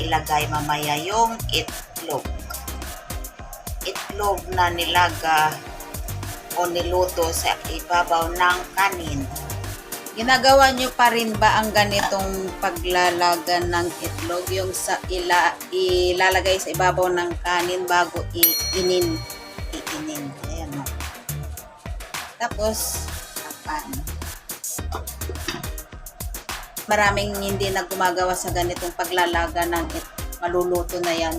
Ilagay mamaya yung itlog. Itlog na nilaga o niluto sa ibabaw ng kanin. Ginagawa nyo pa rin ba ang ganitong paglalaga ng itlog? Yung sa ila, ilalagay sa ibabaw ng kanin bago iinin. Iinin. Ayan o. Tapos, tapan. Maraming hindi na gumagawa sa ganitong paglalaga ng it. Maluluto na yan.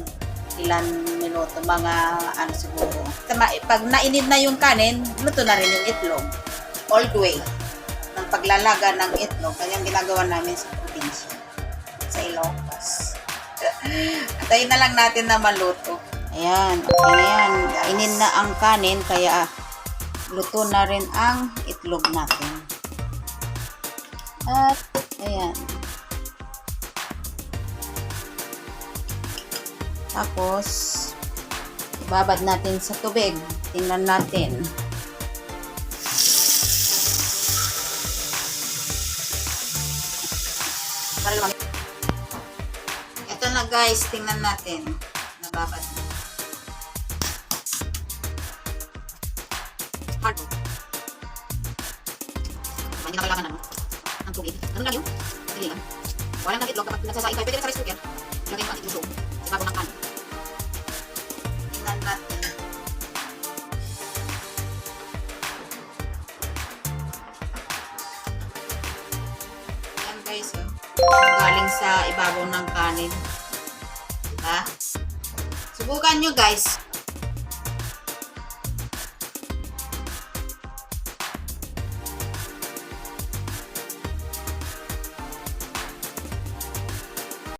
Ilan minuto, mga ano siguro. Pag nainid na yung kanin, luto na rin yung itlog. All the way ng paglalaga ng itlog. Kanyang ginagawa namin sa probinsya. Sa Ilocos. Antayin na lang natin na maluto. Ayan, okay na yan. Inin na ang kanin, kaya luto na rin ang itlog natin. At, ayan. Tapos, ibabad natin sa tubig. Tingnan natin. Ito na guys, tingnan natin. Nababad na. Hard. Hindi na kailangan ano, ng tubig. Ano lang yun? Dali lang. Walang ng itlog kapag nagsasaing kayo. Pwede na sa rice cooker. Ilagay mo ang itlog. Sa bago ng kanin. Tingnan natin. Ayan guys, oh. Galing sa ibabaw ng kanin. Diba? Subukan nyo guys.